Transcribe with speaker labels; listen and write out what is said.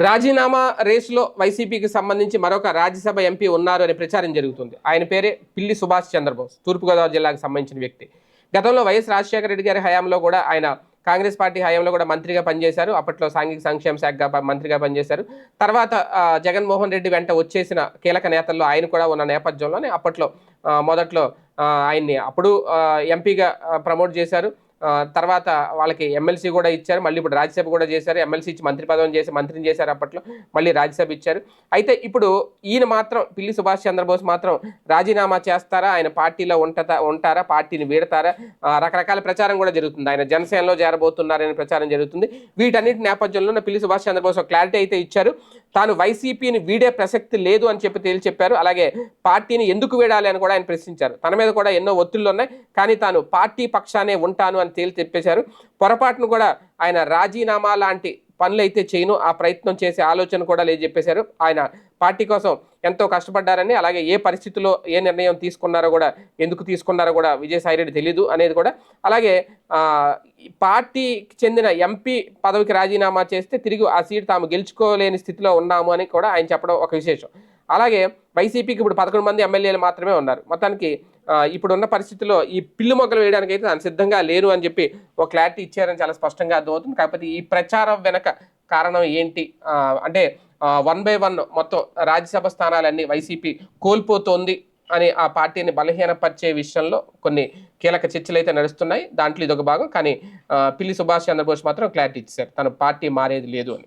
Speaker 1: రాజీనామా రేసులో వైసీపీకి సంబంధించి మరొక రాజ్యసభ ఎంపీ ఉన్నారు అనే ప్రచారం జరుగుతుంది. ఆయన పేరే పిల్లి సుభాష్ చంద్రబోస్ తూర్పుగోదావరి జిల్లాకు సంబంధించిన వ్యక్తి. గతంలో వైఎస్ రాజశేఖర రెడ్డి గారి హయాంలో కూడా ఆయన కాంగ్రెస్ పార్టీ హయాంలో కూడా మంత్రిగా పనిచేశారు. అప్పట్లో సాంఘిక సంక్షేమ శాఖ మంత్రిగా పనిచేశారు. తర్వాత జగన్మోహన్ రెడ్డి వెంట వచ్చేసిన కీలక నేతల్లో ఆయన కూడా ఉన్న నేపథ్యంలోనే అప్పట్లో మొదట్లో ఆయన్ని అప్పుడు ఎంపీగా ప్రమోట్ చేశారు. తర్వాత వాళ్ళకి ఎమ్మెల్సీ కూడా ఇచ్చారు. మళ్ళీ ఇప్పుడు రాజ్యసభ కూడా చేశారు. ఎమ్మెల్సీ ఇచ్చి మంత్రి పదవిని చేసి మంత్రిని చేశారు అప్పట్లో. మళ్ళీ రాజ్యసభ ఇచ్చారు. అయితే ఇప్పుడు ఈయన మాత్రం పిల్లి సుభాష్ చంద్రబోస్ మాత్రం రాజీనామా చేస్తారా? ఆయన పార్టీలో ఉంటతా ఉంటారా? పార్టీని వీడతారా? రకరకాల ప్రచారం కూడా జరుగుతుంది. ఆయన జనసేనలో చేరబోతున్నారనే ప్రచారం జరుగుతుంది. వీటన్నిటి నేపథ్యంలో పిల్లి సుభాష్ చంద్రబోస్ క్లారిటీ అయితే ఇచ్చారు. తాను వైసీపీని వీడే ప్రసక్తి లేదు అని చెప్పి తేల్చి చెప్పారు అలాగే పార్టీని ఎందుకు వీడాలి అని కూడా ఆయన ప్రశ్నించారు. తన మీద కూడా ఎన్నో ఒత్తిళ్ళు ఉన్నాయి. కానీ తాను పార్టీ పక్షానే ఉంటాను అని తేల్చి చెప్పేశారు పొరపాటును కూడా ఆయన రాజీనామా లాంటి పనులు అయితే చేయను. ఆ ప్రయత్నం చేసే ఆలోచన కూడా లేదు చెప్పేశారు. ఆయన పార్టీ కోసం ఎంతో కష్టపడ్డారని అలాగే ఏ పరిస్థితిలో ఏ నిర్ణయం తీసుకున్నారో కూడా ఎందుకు తీసుకున్నారో కూడా విజయసాయిరెడ్డి తెలీదు అనేది కూడా. అలాగే పార్టీకి చెందిన ఎంపీ పదవికి రాజీనామా చేస్తే తిరిగి ఆ సీట్ తాము గెలుచుకోలేని స్థితిలో ఉన్నాము అని కూడా ఆయన చెప్పడం ఒక విశేషం. అలాగే వైసీపీకి ఇప్పుడు పదకొండు మంది ఎమ్మెల్యేలు మాత్రమే ఉన్నారు. మొత్తానికి ఇప్పుడున్న పరిస్థితుల్లో ఈ పిల్లు మొగ్గలు వేయడానికి అయితే తాను సిద్ధంగా లేరు అని చెప్పి ఒక క్లారిటీ ఇచ్చారని చాలా స్పష్టంగా అర్థమవుతుంది. కాకపోతే ఈ ప్రచారం వెనక కారణం ఏంటి? అంటే వన్ బై వన్ మొత్తం రాజ్యసభ స్థానాలన్నీ వైసీపీ కోల్పోతోంది అని ఆ పార్టీని బలహీనపరిచే విషయంలో కొన్ని కీలక చర్చలు అయితే నడుస్తున్నాయి. దాంట్లో ఇదొక భాగం. కానీ పిల్లి సుభాష్ చంద్రబోస్ మాత్రం క్లారిటీ ఇచ్చారు. తన పార్టీ మారేది లేదు అని.